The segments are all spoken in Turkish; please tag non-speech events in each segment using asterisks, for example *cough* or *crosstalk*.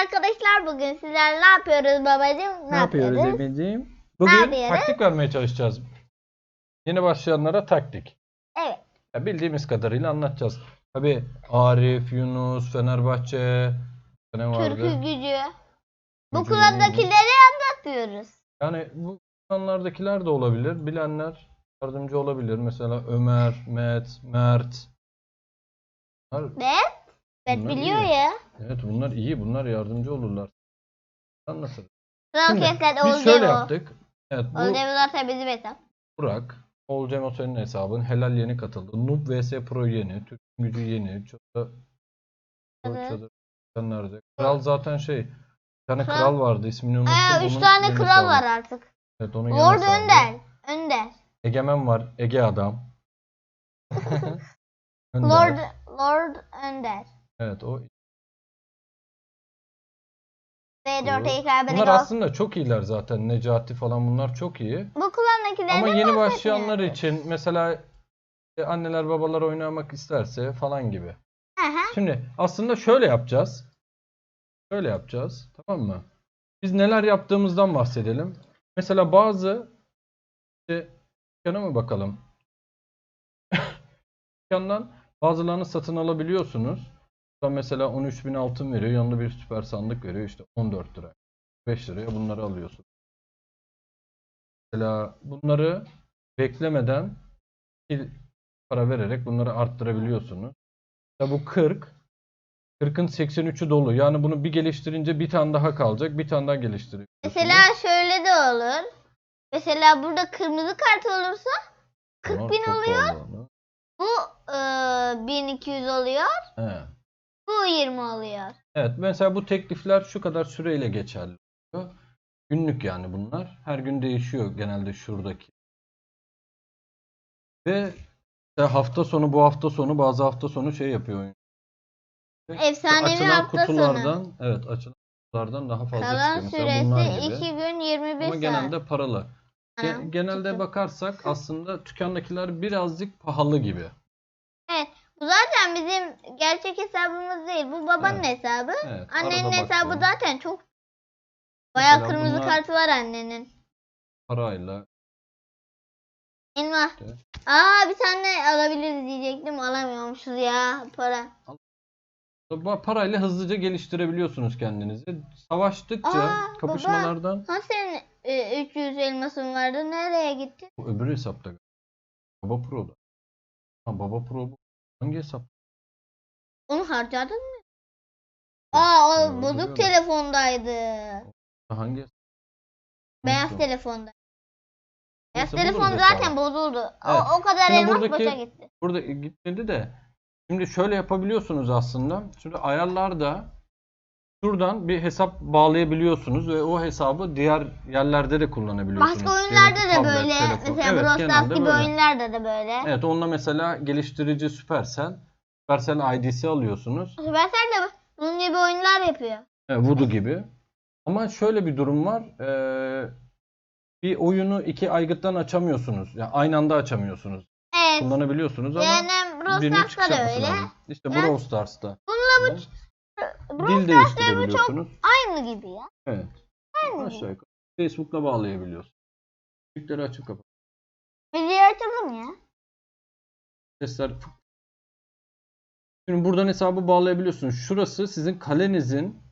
arkadaşlar bugün sizler ne yapıyoruz babacığım? Ne yapıyoruz Emeciğim? Bugün yapıyoruz? taktik vermeye çalışacağız. Yeni başlayanlara taktik. Evet. Ya bildiğimiz kadarıyla anlatacağız. Tabii Arif, Yunus, Fenerbahçe, ne vardı? Türkü gücü. Bu Gücü kullandakileri anlatmıyoruz. Yani bu insanlardakiler de olabilir. Bilenler yardımcı olabilir. Mesela Ömer, Met, Mert. Bunlar, Ne? Ben Bunlar biliyor ya. Evet bunlar iyi. Bunlar yardımcı olurlar. Sınav Şimdi keslet biz Oğuz şöyle yaptık. Evet bu Oğuz Devo zaten bizim hesap. Burak, Olcem Otel'in hesabın Helal yeni katıldı. Noob vs Pro yeni. Türk gücü yeni. Çadır, Evet. çadır, nerede? Kral zaten şey. Bir tane Kral- kral vardı ismini unuttum. Aa, üç Onun tane kral hesabı. var artık. Evet onun yeni Lord hesabı. Önder. Önder. Egemen var. Ege adam. *laughs* Önder. Lord Lord Önder. Evet o. V4 Doğru. EKB'de Bunlar aslında çok iyiler zaten. Necati falan bunlar çok iyi. Bu kullandakilerden Ama yeni başlayanlar için mesela e, anneler babalar oynamak isterse falan gibi. Hı. Şimdi aslında şöyle yapacağız. Şöyle yapacağız. Tamam mı? Biz neler yaptığımızdan bahsedelim. Mesela bazı işte dükkana mı bakalım? *laughs* Dükkandan bazılarını satın alabiliyorsunuz. Burada Mesela 13 bin altın veriyor. Yanında bir süper sandık veriyor. İşte 14 lira. 5 liraya bunları alıyorsun. Mesela bunları beklemeden para vererek bunları arttırabiliyorsunuz. Ya bu 40. 40'ın 83'ü dolu. Yani bunu bir geliştirince bir tane daha kalacak. Bir tane daha geliştiriyorsunuz. Mesela şöyle de olur. Mesela burada kırmızı kart olursa 40 Bunlar bin çok oluyor. pahalı. Bu e, 1200 oluyor. He. Bu 20 oluyor. Evet mesela bu teklifler şu kadar süreyle geçerli oluyor. Günlük yani bunlar. Her gün değişiyor genelde şuradaki. Ve hafta sonu bu hafta sonu bazı hafta sonu şey yapıyor. Efsanevi açılan hafta sonu. kutulardan evet açılan kutulardan daha fazla Kalan çıkıyor. Mesela süresi gibi. 2 gün 21 Ama saat. genelde paralı. Anam, genelde çıktı. bakarsak aslında dükkandakiler birazcık pahalı gibi. Bu zaten bizim gerçek hesabımız değil. Bu babanın Evet. hesabı. Evet, Annenin arada hesabı baktım. zaten çok Bayağı Mesela kırmızı bunlar- kartı var annenin. Parayla Elma. Aa bir tane alabiliriz diyecektim. Alamıyormuşuz ya para. Bu parayla hızlıca geliştirebiliyorsunuz kendinizi. Savaştıkça Aa, kapışmalardan Ha senin e, 300 elmasın vardı. Nereye gitti? bu öbür hesapta Baba Pro'da. Ha Baba Pro bu. Hangi hesap? Onu harcadın mı? Aa o Yo, bozuk biliyorum. telefondaydı. Hangi hesap? Beyaz Unuttum. telefonda. Beyaz Neyse, telefon buluruz zaten hesabı. bozuldu. Evet. O, o kadar Şimdi elmas buradaki- boşa gitti. Burada gitmedi de şimdi şöyle yapabiliyorsunuz aslında. Şimdi ayarlarda şuradan bir hesap bağlayabiliyorsunuz ve o hesabı diğer yerlerde de kullanabiliyorsunuz. Başka Diyelim oyunlarda ki da tablet, böyle. telefon. Mesela Evet, Brawl Stars genelde gibi böyle. oyunlarda da böyle. Evet onunla mesela geliştirici Supercell. Supercell ID'si alıyorsunuz. Supercell de bunun gibi oyunlar yapıyor. Evet, Voodoo gibi. Ama şöyle bir durum var. Ee, bir oyunu iki aygıttan açamıyorsunuz. Yani aynı anda açamıyorsunuz. Evet. Kullanabiliyorsunuz ama Yani Brawl Stars'ta çıkış da yapması öyle. İşte Yani- Brawl Stars'ta. Bununla bu Dil değiştirebiliyorsunuz. aynı gibi ya. Evet. Aynı gibi. Aşağı yukarı. Facebook'la bağlayabiliyorsun. Büyükleri açıp kapat. Videoyu açalım ya. Sesler Şimdi buradan hesabı bağlayabiliyorsunuz. Şurası sizin kalenizin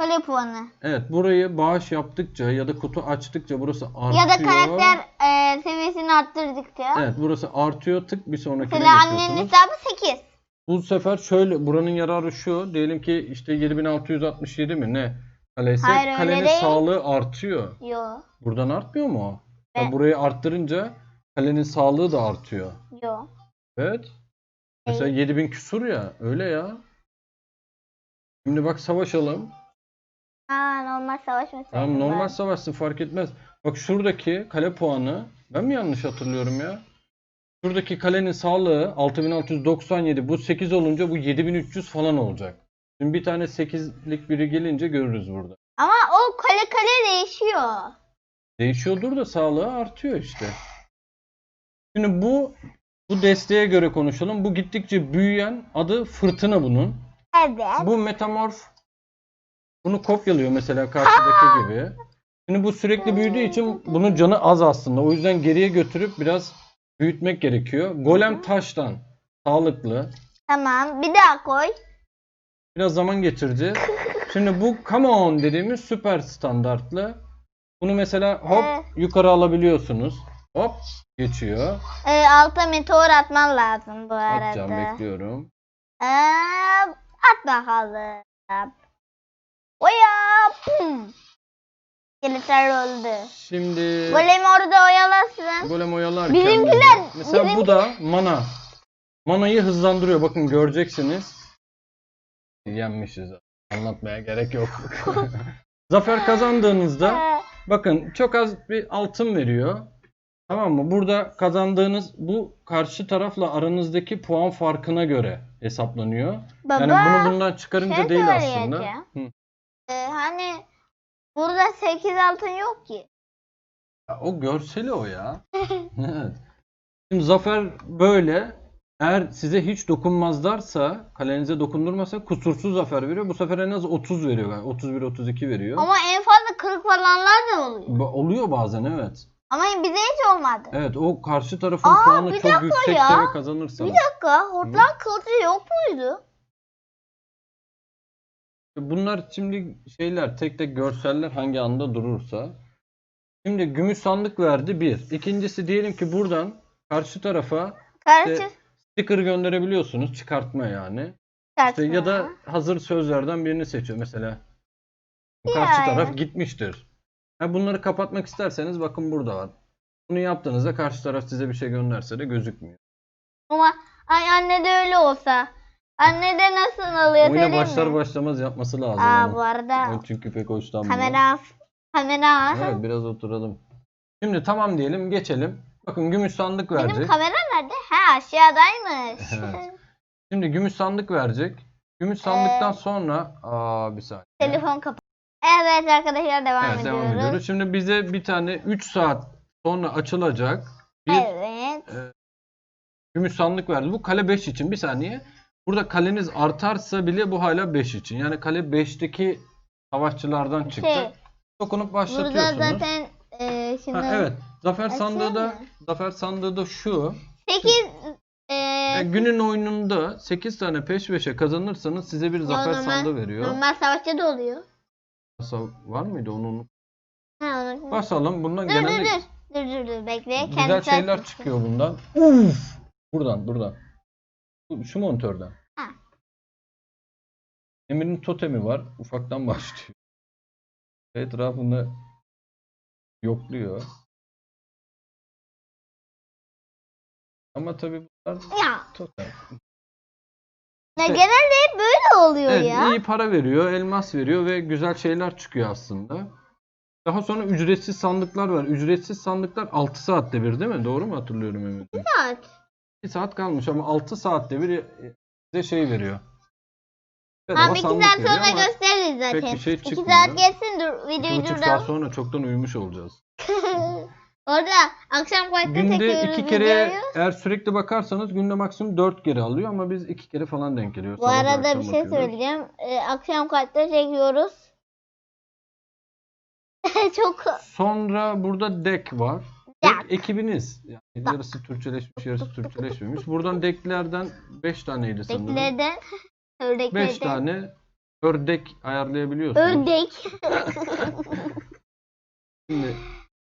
Kale puanı. Evet burayı bağış yaptıkça ya da kutu açtıkça burası artıyor. Ya da karakter e, seviyesini arttırdıkça. Evet burası artıyor tık bir sonrakine Mesela annenin geçiyorsunuz. hesabı 8. Bu sefer şöyle buranın yararı şu. Diyelim ki işte 7667 mi ne? Kalesi. Hayır, öyle Kalenin değil. sağlığı artıyor. Yo. Buradan artmıyor mu o? Ya burayı arttırınca kalenin sağlığı da artıyor. Yo. Evet. Mesela 7000 küsur ya. Öyle ya. Şimdi bak savaşalım. Aa normal savaş mesela. Tamam normal savaşsın fark etmez. Bak şuradaki kale puanı ben mi yanlış hatırlıyorum ya? Şuradaki kalenin sağlığı 6697 bu 8 olunca bu 7300 falan olacak. Şimdi bir tane 8'lik biri gelince görürüz burada. Ama o kale kale değişiyor. Değişiyordur da sağlığı artıyor işte. Şimdi bu bu desteğe göre konuşalım. Bu gittikçe büyüyen adı fırtına bunun. Evet. Bu metamorf Bunu kopyalıyor mesela karşıdaki gibi. Şimdi bu sürekli büyüdüğü için bunun canı az aslında. O yüzden geriye götürüp biraz büyütmek gerekiyor. Golem taştan. Sağlıklı. Tamam. Bir daha koy. Biraz zaman geçirdi. *laughs* Şimdi bu come on dediğimiz süper standartlı. Bunu mesela hop Ee. yukarı alabiliyorsunuz. Hop geçiyor. Ee, alta meteor atman lazım bu arada. Atacağım bekliyorum. Ee, at bakalım. Oya. Pum. İskeletler öldü. Şimdi Golemi orada oyalasın. golem oyalarken Bizimkiler- mesela bizim- bu da mana. Manayı hızlandırıyor. Bakın göreceksiniz. Yenmişiz. Anlatmaya gerek yok. *laughs* Zafer kazandığınızda *laughs* Bakın çok az bir altın veriyor. Tamam mı? Burada kazandığınız bu karşı tarafla aranızdaki puan farkına göre hesaplanıyor. Baba. yani bunu bundan çıkarınca şey değil aslında. Hı. Ee, hani burada 8 altın yok ki. Ya O görseli o ya. *laughs* Evet. Şimdi zafer böyle. Eğer size hiç dokunmazlarsa, kalenize dokundurmasa kusursuz zafer veriyor. Bu sefer en az 30 veriyor. Yani 31 32 veriyor. Ama en fazla 40 falanlar da oluyor. Ba- Oluyor bazen evet. Ama bize hiç olmadı. Evet o karşı tarafın Aa, puanı bir çok dakika yüksekse ya. ve kazanırsanız. Bir dakika, hortlan kılıcı yok muydu? Bunlar şimdi şeyler tek tek görseller hangi anda durursa. Şimdi gümüş sandık verdi bir. İkincisi diyelim ki buradan karşı tarafa Karşı İşte sticker gönderebiliyorsunuz. Çıkartma yani. İşte ya da hazır sözlerden birini seçiyor. Mesela karşı Yani. taraf gitmiştir. Ha, bunları kapatmak isterseniz bakın burada var. Bunu yaptığınızda karşı taraf size bir şey gönderse de gözükmüyor. Ama ay anne de öyle olsa. Anne de nasıl alıyor Oyuna söyleyeyim başlar mi? başlamaz yapması lazım. Aa onu. bu arada O çünkü pek hoşlanmıyor. kamera kamera Evet biraz oturalım. Şimdi tamam diyelim geçelim. Bakın gümüş sandık verecek. benim kamera nerede? Ha aşağıdaymış. *laughs* Evet. Şimdi gümüş sandık verecek. Gümüş sandıktan Ee, sonra aa bir saniye. Telefon kapat. Evet arkadaşlar devam Evet ediyoruz. devam ediyoruz. Şimdi bize bir tane 3 saat sonra açılacak bir Evet. gümüş sandık verdi. Bu kale 5 için bir saniye. Burada kaleniz artarsa bile bu hala 5 için. Yani kale 5'teki savaşçılardan çıktı. Şey, Dokunup burada başlatıyorsunuz. zaten e, şimdi Ha, evet. Zafer sandığı da zafer sandığı da şu. 8 e, Yani günün oyununda 8 tane peş peşe kazanırsanız size bir zafer normal- sandığı veriyor. normal savaşçı da oluyor. Var mıydı onu unut- Ha, onu... Basalım. Bundan Dur dur genelde dur. Dur dur dur bekle. güzel Kendisi şeyler çıkıyor bundan. Uf! Buradan buradan. Şu monitörden. Ha. Emir'in totemi var. Ufaktan *laughs* başlıyor. Etrafını yokluyor. Ama tabii bunlar Ya, totem. ya İşte- genelde hep böyle oluyor Evet, ya. iyi para veriyor, elmas veriyor ve güzel şeyler çıkıyor aslında. Daha sonra ücretsiz sandıklar var. Ücretsiz sandıklar 6 saatte bir değil mi? Doğru mu hatırlıyorum Mehmet? Saat. 2 saat kalmış ama 6 saatte bir e, size şey veriyor. Bedava iki sandık saat veriyor sonra ama gösteririz zaten. pek bir şey çıkmıyor. saat geçsin dur videoyu buçuk saat durduralım. sonra çoktan uyumuş olacağız. *laughs* Orada akşam kaçta Günde çekiyoruz iki kere videoyu? eğer sürekli bakarsanız günde maksimum 4 kere alıyor ama biz iki kere falan denk geliyor. Bu Sabah ve arada akşam bir şey bakıyoruz. söyleyeceğim. Ee, akşam kaçta çekiyoruz? *laughs* Çok Sonra burada deck var. Deck. Deck ekibiniz. Yani yarısı Türkçeleşmiş, yarısı *laughs* Türkçeleşmemiş. Buradan decklerden 5 taneydi sanırım. beklerden ördeklerden 5 tane ördek ayarlayabiliyorsunuz. ördek. Şimdi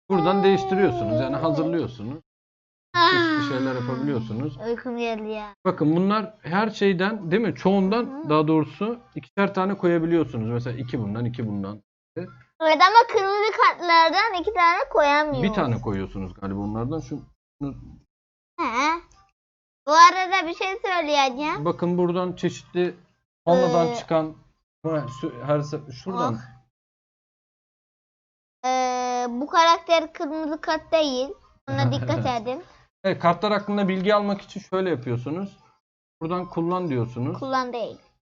buradan değiştiriyorsunuz. Yani hazırlıyorsunuz. Çeşitli şeyler yapabiliyorsunuz. Uykum geldi ya. Bakın bunlar her şeyden değil mi? Çoğundan daha doğrusu ikişer tane koyabiliyorsunuz. Mesela iki bundan, iki bundan. Evet ama kırmızı kartlardan iki tane koyamıyoruz. Bir tane koyuyorsunuz galiba onlardan. Şu He. Bu arada bir şey söyleyeceğim. Bakın buradan çeşitli panodan Ee, çıkan her se- şuradan Ee, bu karakter kırmızı kart değil. Ona *laughs* dikkat edin. Evet, kartlar hakkında bilgi almak için şöyle yapıyorsunuz. Buradan kullan diyorsunuz. Kullan değil.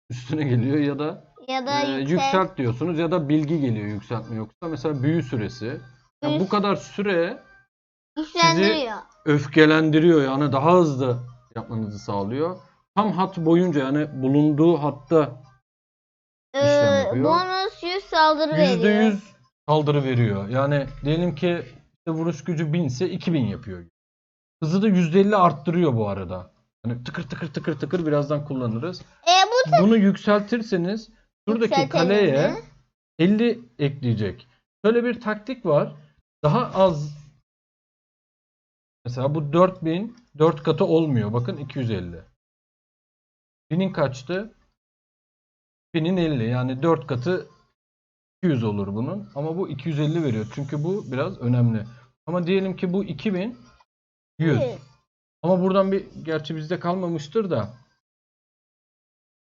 Üstüne geliyor ya da Ya da e, yüksel. yükselt diyorsunuz ya da bilgi geliyor yükseltme yoksa. Mesela büyü süresi. Yani Büyü- bu kadar süre güçlendiriyor. Öfkelendiriyor yani daha hızlı yapmanızı sağlıyor. Tam hat boyunca yani bulunduğu hatta Ee, işlem yapıyor? bonus 100 saldırı veriyor. %100 saldırı veriyor. Yani diyelim ki işte vuruş gücü 1000 ise 2000 yapıyor. Hızı da %50 arttırıyor bu arada. Hani tıkır tıkır tıkır tıkır birazdan kullanırız. E bu Bunu yükseltirseniz şuradaki Yükseltelim kaleye mi? 50 ekleyecek. Şöyle bir taktik var. Daha az mesela bu 4000 4 katı olmuyor. Bakın 250. 1000'in kaçtı? 1000'in 50. Yani 4 katı 200 olur bunun. Ama bu 250 veriyor. Çünkü bu biraz önemli. Ama diyelim ki bu 2000 100. Ama buradan bir gerçi bizde kalmamıştır da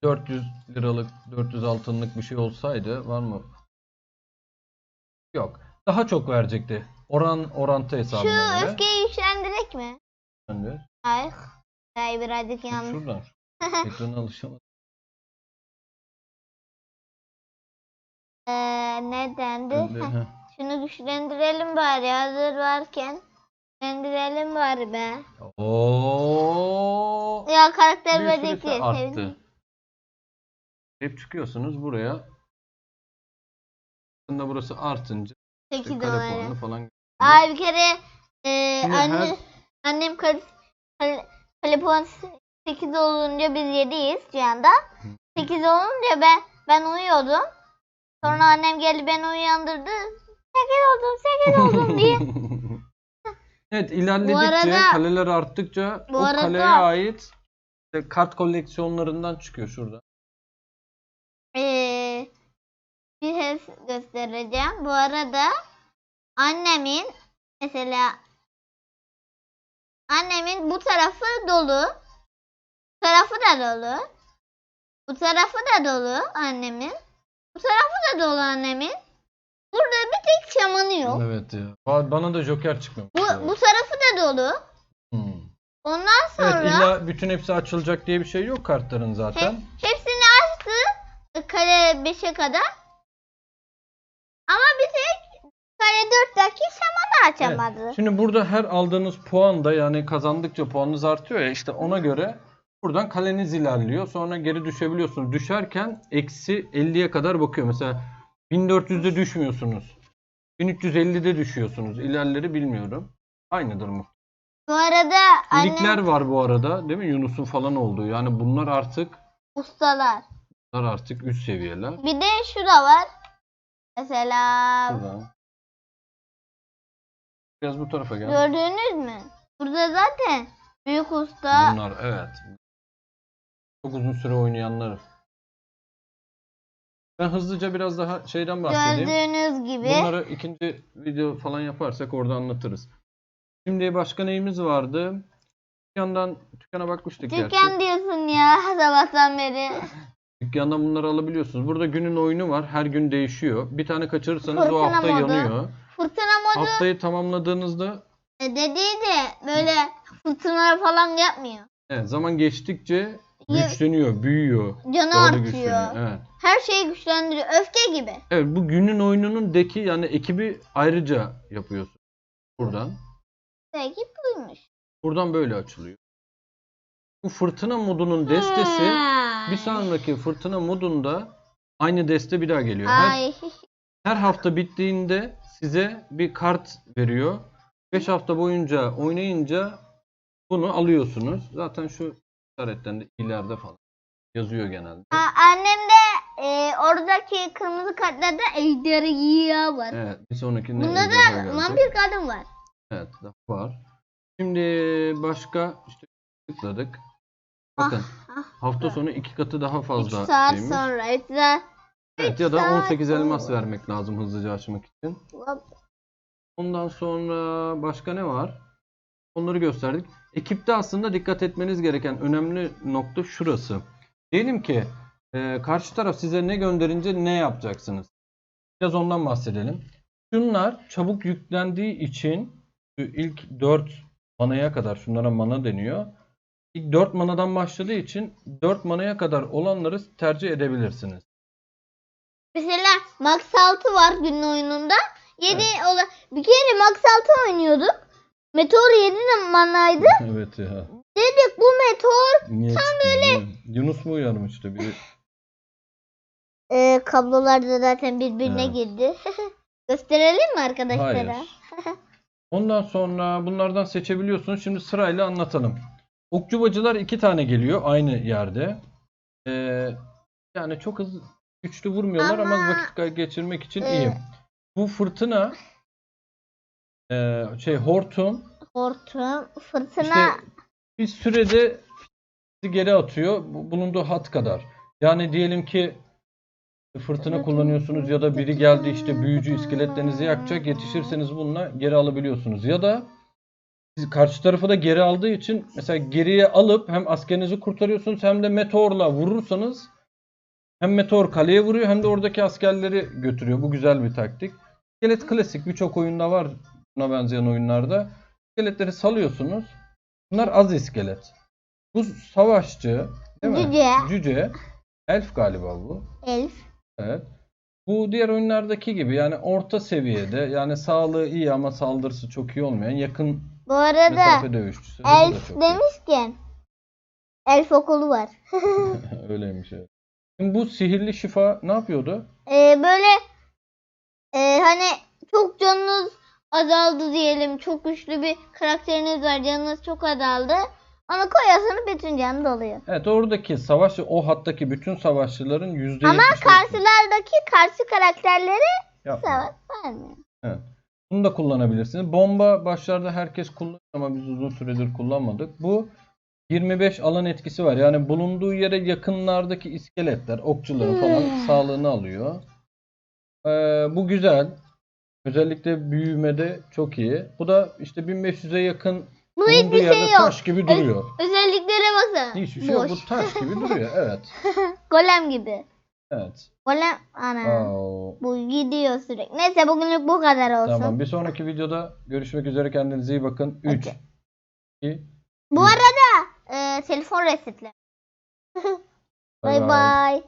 400 liralık 400 altınlık bir şey olsaydı var mı? Yok. Daha çok verecekti. Oran orantı şu hesabına göre. öfkeyi güçlendirek mi? De Hayır. Hayır birazcık yanlış. Şuradan. *laughs* Ekrana alışamadım. Ee, ne dendi? Şunu güçlendirelim bari hazır varken. Güçlendirelim bari be. Oo. Ya karakter diye arttı. Hep çıkıyorsunuz buraya. Aslında burası artınca 8 işte dolar. falan. Ay bir kere e, Şimdi anne, her- annem kale puan 8 olunca biz 7'yiz şu anda. 8 olunca ben ben uyuyordum. Sonra annem geldi beni uyandırdı. 8 oldum 8 oldum diye. *laughs* evet ilerledikçe Bu arada- kaleler arttıkça Bu o arada- kaleye ait işte kart koleksiyonlarından çıkıyor şurada. Ee, bir şey göstereceğim. Bu arada annemin mesela annemin bu tarafı dolu. Bu tarafı da dolu. Bu tarafı da dolu annemin. Bu tarafı da dolu annemin. Burada bir tek şamanı yok. Evet ya. Ba- Bana da Joker çıkmamış. Bu, bu tarafı da dolu. Hmm. Ondan sonra Evet illa bütün hepsi açılacak diye bir şey yok kartların zaten. He- hepsini açtı. Kare 5'e kadar. Ama bir tek kare 4'teki şamanı açamadı. Evet. Şimdi burada her aldığınız puan da yani kazandıkça puanınız artıyor ya işte ona göre buradan kaleniz ilerliyor. Sonra geri düşebiliyorsunuz. Düşerken eksi 50'ye kadar bakıyor. Mesela 1400'de düşmüyorsunuz. 1350'de düşüyorsunuz. İlerleri bilmiyorum. Aynıdır mu? Bu arada Ligler annem var bu arada değil mi? Yunus'un falan olduğu. Yani bunlar artık ustalar. bunlar artık üst seviyeler. Bir de şu da var. Mesela Şuradan. Biraz bu tarafa gel. gördünüz mü? Burada zaten büyük usta Bunlar evet. Çok uzun süre oynayanlar. Ben hızlıca biraz daha şeyden bahsedeyim. gördüğünüz gibi. Bunları ikinci video falan yaparsak orada anlatırız. Şimdi başka neyimiz vardı? Dükkandan dükkana bakmıştık gerçi. Dükkan diyorsun ya sabahtan beri. *laughs* Dükkandan bunları alabiliyorsunuz. Burada günün oyunu var. Her gün değişiyor. Bir tane kaçırırsanız o Fırtına hafta modu. yanıyor. Fırtına modu Haftayı tamamladığınızda e, dediği de böyle fırtınalar falan yapmıyor. evet, zaman geçtikçe Ye- güçleniyor, büyüyor. Canı artıyor. güçleniyor. Evet. Her şeyi güçlendiriyor. Öfke gibi. Evet bu günün oyununun deki yani ekibi ayrıca yapıyorsun. Buradan. Belki buymuş. Buradan böyle açılıyor. Bu fırtına modunun destesi bir sonraki fırtına modunda aynı deste bir daha geliyor. Her, Ay. her hafta bittiğinde size bir kart veriyor. 5 hafta boyunca oynayınca bunu alıyorsunuz. Zaten şu işaretten de ileride falan yazıyor genelde. Aa, annem de e, oradaki kırmızı kartlarda ejderha var. Evet bir sonrakinde Bunda ejderha da gelecek. vampir kadın var. Evet var. Şimdi başka işte tıkladık. Bakın ah, hafta sonu iki katı daha 3 fazla saat şeymiş. sonra. 3 saat. Evet ya da saat 18 elmas vermek lazım hızlıca açmak için. Ondan sonra başka ne var? Onları gösterdik. Ekipte aslında dikkat etmeniz gereken önemli nokta şurası. Diyelim ki e, karşı taraf size ne gönderince ne yapacaksınız? Biraz ondan bahsedelim. Şunlar çabuk yüklendiği için ilk 4 manaya kadar şunlara mana deniyor. İlk 4 manadan başladığı için 4 manaya kadar olanları tercih edebilirsiniz. Mesela Max 6 var günün oyununda. 7 ola bir kere Max 6 oynuyorduk. Meteor 7 de manaydı. evet ya. Dedik bu meteor Niye çıktı? Yunus mu uyarmıştı? Biri *laughs* Ee, kablolar da zaten birbirine Evet. girdi. *laughs* Gösterelim mi arkadaşlara? Hayır. *laughs* Ondan sonra bunlardan seçebiliyorsunuz. Şimdi sırayla anlatalım. Okçubacılar iki tane geliyor aynı yerde. Ee, yani çok hızlı güçlü vurmuyorlar ama, Ama- vakit geçirmek için Ee, iyi. Bu fırtına ee, şey hortum Hortum, fırtına. işte bir sürede geri atıyor bu- bulunduğu hat kadar. Yani diyelim ki fırtına kullanıyorsunuz ya da biri geldi işte büyücü iskeletlerinizi yakacak yetişirseniz bununla geri alabiliyorsunuz. Ya da karşı tarafı da geri aldığı için mesela geriye alıp hem askerinizi kurtarıyorsunuz hem de meteorla vurursanız hem meteor kaleye vuruyor hem de oradaki askerleri götürüyor. Bu güzel bir taktik. İskelet klasik birçok oyunda var buna benzeyen oyunlarda. İskeletleri salıyorsunuz. Bunlar az iskelet. Bu savaşçı değil mi? Cüce. Cüce. Elf galiba bu. Elf. Evet. Bu diğer oyunlardaki gibi yani orta seviyede yani sağlığı iyi ama saldırısı çok iyi olmayan yakın Bu arada mesafe dövüşçüsü. Elf çok iyi. demişken elf okulu var. *laughs* Öyleymiş evet. Şimdi bu sihirli şifa ne yapıyordu? Ee, böyle e, hani çok canınız azaldı diyelim. Çok güçlü bir karakteriniz var. Canınız çok azaldı. Onu koyuyorsunuz bütün canı doluyor. Evet oradaki savaş o hattaki bütün savaşçıların %70'i Ama karşılardaki karşı karakterleri savaş vermiyor. Bunu da kullanabilirsiniz. Bomba başlarda herkes kullanıyor ama biz uzun süredir kullanmadık. Bu 25 alan etkisi var. Yani bulunduğu yere yakınlardaki iskeletler, okçuların falan Hmm. sağlığını alıyor. Ee, bu güzel. Özellikle büyümede çok iyi. Bu da işte 1500'e yakın Bu bulunduğu hiçbir yerde şey yok. taş gibi duruyor. Özelliklere baksana. Hiçbir şey yok. Boş. Bu taş gibi *laughs* duruyor. Evet. *laughs* Golem gibi. Evet. Golem ana. Aa, Bu gidiyor sürekli. Neyse bugünlük bu kadar olsun. tamam. Bir sonraki videoda görüşmek üzere. Kendinize iyi bakın. 3 Okey. 2 Bu arada telefon resetle. *laughs* Bay Bay bay.